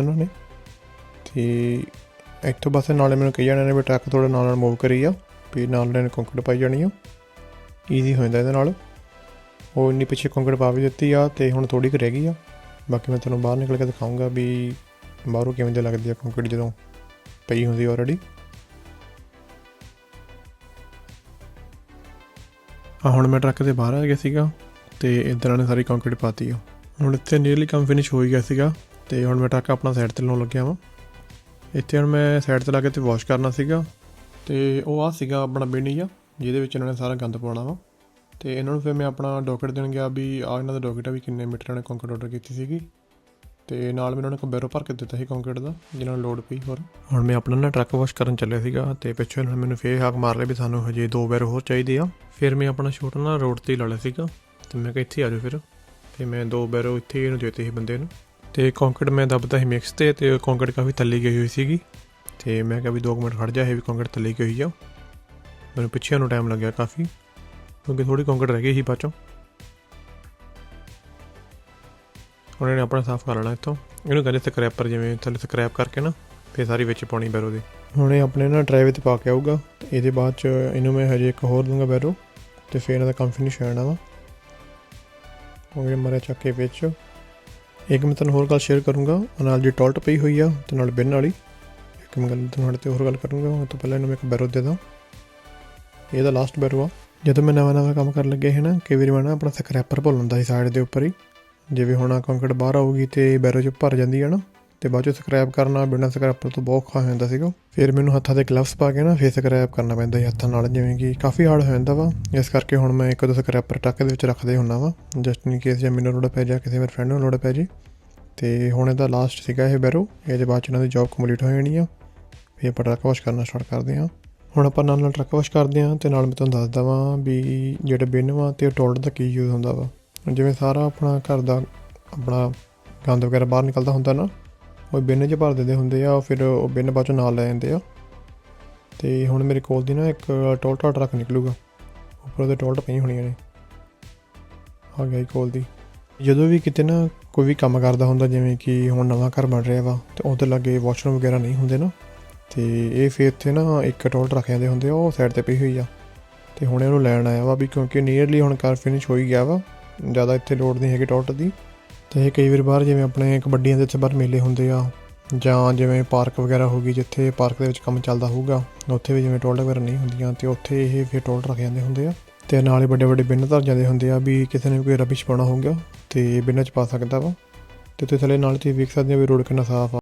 ਉਹਨਾਂ ਨੇ ਤੇ ਇੱਥੋਂ ਬਸ ਨਾਲੇ ਮੈਨੂੰ ਕਹੀ ਜਾਣਾ ਨੇ ਵੀ ਟਰੱਕ ਥੋੜਾ ਨਾਲ ਨਾਲ ਮੂਵ ਕਰੀ ਆ ਵੀ ਨਾਲ ਨਾਲ ਕੰਕਰੀਟ ਪਾਈ ਜਾਣੀ ਆ। ਈਜ਼ੀ ਹੋ ਜਾਂਦਾ ਇਹਦੇ ਨਾਲ। ਉਹ ਇੰਨੀ ਪਿੱਛੇ ਕੰਕਰੀਟ ਪਾ ਵੀ ਦਿੱਤੀ ਆ ਤੇ ਹੁਣ ਥੋੜੀ ਕੁ ਰਹਿ ਗਈ ਆ। ਬਾਕੀ ਮੈਂ ਤੁਹਾਨੂੰ ਬਾਹਰ ਨਿਕਲ ਕੇ ਦਿਖਾਉਂਗਾ ਵੀ ਬਾਹਰੋਂ ਕਿਵੇਂ ਦੀ ਲੱਗਦੀ ਆ ਕੰਕਰੀਟ ਜਦੋਂ ਪਈ ਹੁੰਦੀ ਆਲਰੇਡੀ ਆ ਹੁਣ ਮੈਂ ਟਰੱਕ ਦੇ ਬਾਹਰ ਆ ਗਿਆ ਸੀਗਾ ਤੇ ਇਧਰ ਨੇ ਸਾਰੀ ਕੰਕਰੀਟ ਪਾਤੀ ਆ। ਹੁਣ ਇੱਥੇ ਨੀਅਰਲੀ ਕੰਮ ਫਿਨਿਸ਼ ਹੋ ਹੀ ਗਿਆ ਸੀਗਾ। ਤੇ ਹੁਣ ਮੈਂ ਟਰੱਕ ਆਪਣਾ ਸਾਈਡ ਤੇ ਲਾਉਣ ਲੱਗਿਆ ਵਾਂ। ਇੱਥੇ ਹੁਣ ਮੈਂ ਸਾਈਡ ਤੇ ਲਾ ਕੇ ਤੇ ਵਾਸ਼ ਕਰਨਾ ਸੀਗਾ। ਤੇ ਉਹ ਆ ਸੀਗਾ ਆਪਣਾ ਬਿਨੀ ਆ ਜਿਹਦੇ ਵਿੱਚ ਇਹਨਾਂ ਨੇ ਸਾਰਾ ਗੰਦ ਪਾਉਣਾ ਵਾ। ਤੇ ਇਹਨਾਂ ਨੂੰ ਫਿਰ ਮੈਂ ਆਪਣਾ ਡਾਕਟ ਦੇਣ ਗਿਆ ਵੀ ਆ ਇਹਨਾਂ ਦਾ ਡਾਕਟ ਆ ਵੀ ਕਿੰਨੇ ਮੀਟਰ ਨੇ ਕੰਕਰੀਟ ਆਰਡਰ ਕੀਤੀ ਸੀਗੀ। ਤੇ ਨਾਲ ਮੈਨੂੰ ਉਹਨਾਂ ਨੇ ਕੰਬੈਰੋ ਭਰ ਕੇ ਦਿੱਤਾ ਸੀ ਕੰਕਰੀਟ ਦਾ, ਜਿਹਨਾਂ ਨੂੰ ਲੋਡ ਪਈ ਹੋਰ। ਹੁਣ ਮੈਂ ਆਪਣਾ ਨਾ ਟਰੱਕ ਵਾਸ਼ ਕਰਨ ਚੱਲਿਆ ਸੀਗਾ ਤੇ ਪਿੱਛੋਂ ਇਹਨਾਂ ਨੇ ਮੈਨੂੰ ਫੇਰ ਹਾਕ ਮਾਰ ਲਿਆ ਵੀ ਸਾਨੂੰ ਹਜੇ ਦੋ ਬੈਰ ਹੋਰ ਚਾਹੀਦੇ ਆ। ਫਿਰ ਮੈਂ ਆਪਣਾ ਸ਼ੂਟ ਨਾ ਰੋਡ ਤੇ ਹੀ ਲਾ ਲਿਆ ਸੀਗਾ। ਤੇ ਮੈਂ ਕਿਹਾ ਇੱਥੇ ਆ ਜਾਓ ਫਿਰ। ਤੇ ਮੈਂ ਦੋ ਬੈਰੋ ਇੱਥੇ ਹੀ ਇਹਨੂੰ ਦੇਤੇ ਸੀ ਬੰਦੇ ਨੂੰ। ਤੇ ਕੰਕਰੀਟ ਮੈਂ ਦੱਬਦਾ ਸੀ ਮਿਕਸ ਤੇ ਤੇ ਕੰਕਰੀਟ ਕਾਫੀ ਥੱਲੇ ਗਈ ਹੋਈ ਸੀਗੀ। ਤੇ ਮੈਂ ਕਿਹਾ ਵੀ 2 ਮਿੰਟ ਖੜ ਜਾ, ਇਹ ਵੀ ਕੰਕਰੀਟ ਥੱਲੇ ਗਈ ਹੋਈ ਆ। ਮੈਨੂੰ ਪਿੱਛੇ ਨੂੰ ਟਾਈਮ ਲੱਗਿਆ ਕਾਫੀ, ਕਿਉਂਕਿ ਥੋੜੀ ਕੰਕਰੀਟ ਰਹਿ ਗਈ ਸੀ ਬਾਅਦ ਚੋਂ। ਉਹਨਾਂ ਨੇ ਆਪਣਾ ਸਾਫ਼ ਕਰ ਲੈਣਾ ਇੱਥੋਂ। ਇਹਨੂੰ ਕਹਿੰਦੇ ਸਕ੍ਰੈਪਰ ਜਿਵੇਂ ਥੱਲੇ ਸਕ੍ਰੈਪ ਕਰਕੇ ਨਾ, ਫੇਰ ਸਾਰੀ ਵਿੱਚ ਪਾਉਣੀ ਬੈਰੋ ਦੀ। ਹੁਣ ਇਹ ਆਪਣੇ ਨਾ ਡਰਾਈਵ ਤੇ ਪਾ ਕੇ ਆਊਗਾ, ਤੇ ਇਹਦੇ ਬਾਅਦ ਚ ਇਹਨੂੰ ਮੈਂ ਹਜੇ ਇੱਕ ਹੋਰ ਦੂੰਗਾ ਬੈਰੋ, ਤੇ ਫੇਰ ਇਹਦਾ ਕੰਮ ਫਿਨਿਸ਼ ਹੋ ਜਾਣਾ ਵਾ। ਉਹ ਵੀ ਮਰੇ ਚੱਕ ਕੇ ਵਿੱਚ। ਇੱਕ ਮੈਂ ਤੁਹਾਨੂੰ ਹੋਰ ਗੱਲ ਸ਼ੇਅਰ ਕਰੂੰਗਾ। ਨਾਲ ਜੀ ਟੋਲਟ ਪਈ ਹੋਈ ਆ ਤੇ ਨਾਲ ਬਿਨ ਵਾਲੀ। ਇੱਕ ਮੈਂ ਗੱਲ ਤੁਹਾਡੇ ਤੇ ਹੋਰ ਗੱਲ ਕਰੂੰਗਾ, ਉਹ ਤੋਂ ਪਹਿਲਾਂ ਇਹਨੂੰ ਮੈਂ ਇੱਕ ਬੈਰੋ ਦੇ ਦਾਂ। ਇਹਦਾ ਲਾਸਟ ਬੈਰੋ ਆ। ਜਦੋਂ ਮੈਂ ਨਵਾਂ ਨਵਾਂ ਕੰਮ ਕਰਨ ਲੱਗੇ ਸੀ ਨਾ, ਕਈ ਵਾਰੀ ਮੈਂ ਨਾ ਆਪਣਾ ਸਕ੍ਰੈਪਰ ਭੁੱਲ ਹੁੰਦਾ ਸੀ ਸਾਈਡ ਦੇ ਉੱਪਰ ਹੀ। ਜਿਵੇਂ ਹੁਣ ਕੰਕੜ ਬਾਹਰ ਆਊਗੀ ਤੇ ਬੈਰੋ 'ਚ ਭਰ ਜਾਂਦੀ ਹੈ ਨਾ। ਤੇ ਬਾਅਦ 'ਚ ਸਕ੍ਰੈਪ ਕਰਨਾ, ਬਿਨਾਂ ਸਕ੍ਰੈਪਰ ਤੋਂ ਬਹੁਤ ਔਖਾ ਹੋ ਜਾਂਦਾ ਸੀਗਾ। ਫਿਰ ਮੈਨੂੰ ਹੱਥਾਂ ਤੇ ਗਲਵਸ ਪਾ ਕੇ ਨਾ ਫੇਸ ਸਕ੍ਰੈਪ ਕਰਨਾ ਪੈਂਦਾ ਸੀ ਹੱਥਾਂ ਨਾਲ, ਜਿਵੇਂ ਕਿ ਕਾਫੀ ਹਾਰਡ ਹੋ ਜਾਂਦਾ ਵਾ। ਇਸ ਕਰਕੇ ਹੁਣ ਮੈਂ ਇੱਕ ਦੋ ਸਕ੍ਰੈਪਰ ਟੱਕ ਦੇ ਵਿੱਚ ਰੱਖਦੇ ਹੁੰਨਾ ਵਾ ਜਸਟ ਇਨ ਕੇਸ ਜੇ ਮੈਨੂੰ ਲੋੜ ਪੈ ਜਾ, ਕਿਸੇ ਮੇਰੇ ਫਰੈਂਡ ਨੂੰ ਲੋੜ ਪੈ ਜੇ। ਤੇ ਹੁਣ ਇਹਦਾ ਲਾਸਟ ਸੀਗਾ ਇਹ ਬੈਰੋ ਇਹਦੇ ਬਾਅਦ 'ਚ ਇਹਨਾਂ ਦੀ ਜੌਬ ਕੰਪਲੀਟ ਹੋ ਜਾਣੀ ਆ। ਫਿਰ ਆਪਾਂ ਟਰੱਕ ਵਾਸ਼ ਕਰਨਾ ਸਟਾਰਟ ਕਰਦੇ ਹਾਂ। ਹੁਣ ਆਪਾਂ ਨਾਲ ਨਾਲ ਟਰੱਕ ਵਾਸ਼ ਕਰਦੇ ਹਾਂ ਤੇ ਨਾਲ ਮੈਂ ਤੁਹਾਨੂੰ ਦੱਸਦਾ ਵਾਂ ਵੀ ਜਿਹੜੇ ਬਿਨ ਵਾ ਤੇ ਟੋਲਟ ਦਾ ਕੀ ਯੂਜ਼ ਹੁੰਦਾ ਵਾ। ਜਿਵੇਂ ਸਾਰਾ ਆਪਣਾ ਘਰ ਦਾ ਆਪਣਾ ਗੰਦ ਵਗੈਰਾ ਬਾਹਰ ਨਿਕਲਦਾ ਹੁੰਦਾ ਨਾ ਉਹ ਬਿੰਨ 'ਚ ਭਰ ਦਿੰਦੇ ਹੁੰਦੇ ਆ ਫਿਰ ਉਹ ਬਿੰਨ ਬਾਅਦ ਚੋਂ ਨਾਲ ਲੈ ਜਾਂਦੇ ਆ। ਤੇ ਹੁਣ ਮੇਰੇ ਕੋਲ ਦੀ ਨਾ ਇੱਕ ਟੋਲ ਟੋਲਟਾ ਰੱਖ ਨਿਕਲੂਗਾ। ਉੱਪਰ ਉਹਦੇ ਟੋਲਟ ਪਈ ਹੋਣੀਆਂ ਨੇ। ਆ ਗਿਆ ਕੋਲ ਦੀ। ਜਦੋਂ ਵੀ ਕਿਤੇ ਨਾ ਕੋਈ ਵੀ ਕੰਮ ਕਰਦਾ ਹੁੰਦਾ, ਜਿਵੇਂ ਕਿ ਹੁਣ ਨਵਾਂ ਘਰ ਬਣ ਰਿਹਾ ਵਾ, ਤੇ ਉਹਦੇ ਲਾਗੇ ਵਾਸ਼ਰੂਮ ਵਗੈਰਾ ਨਹੀਂ ਹੁੰਦੇ ਨਾ, ਤੇ ਇਹ ਫਿਰ ਇੱਥੇ ਨਾ ਇੱਕ ਟੋਲਟ ਰੱਖ ਜਾਂਦੇ ਹੁੰਦੇ ਆ, ਉਹ ਸਾਈਡ ਤੇ ਪਈ ਹੋਈ ਆ। ਤੇ ਹੁਣ ਇਹਨੂੰ ਲੈਣ ਆਇਆ ਵਾ ਵੀ ਕਿਉਂਕਿ ਨੀਅਰਲੀ ਹੁਣ ਘਰ ਫਿਨਿਸ਼ ਹੋ ਹੀ ਗਿਆ ਵਾ, ਜ਼ਿਆਦਾ ਇੱਥੇ ਲੋਡ ਨਹੀਂ ਹੈਗੀ ਟੋਲਟ ਦੀ। ਤੇ ਇਹ ਕਈ ਵਾਰ ਬਾਹਰ ਜਿਵੇਂ ਆਪਣੇ ਕਬੱਡੀਆਂ ਦੇ ਇੱਥੇ ਬਾਹਰ ਮੇਲੇ ਹੁੰਦੇ ਆ, ਜਾਂ ਜਿਵੇਂ ਪਾਰਕ ਵਗੈਰਾ ਹੋ ਗਈ ਜਿੱਥੇ ਪਾਰਕ ਦੇ ਵਿੱਚ ਕੰਮ ਚੱਲਦਾ ਹੋਊਗਾ, ਉੱਥੇ ਵੀ ਜਿਵੇਂ ਟੋਲਟ ਵਗੈਰਾ ਨਹੀਂ ਹੁੰਦੀਆਂ ਤੇ ਉੱਥੇ ਇਹ ਫਿਰ ਟੋਲਟ ਰੱਖ ਜਾਂਦੇ ਹੁੰਦੇ ਆ। ਤੇ ਨਾਲੇ ਵੱਡੇ ਵੱਡੇ ਬਿੰਨ ਧਰ ਜਾਂਦੇ ਹੁੰਦੇ ਆ ਵੀ ਕਿਸੇ ਨੇ ਵੀ ਕੋਈ ਰਬਿਸ਼ ਪਾਉਣਾ ਹੋਊਗਾ, ਤੇ ਬਿੰਨਾਂ ਚ ਪਾ ਸਕਦਾ ਵਾ। ਤੇ ਤੁਸੀਂ ਥੱਲੇ ਨਾਲ ਤੁਸੀਂ ਵੇਖ ਸਕਦੇ ਹੋ ਵੀ ਰੋਡ ਕਿੰਨਾ ਸਾਫ਼ ਆ।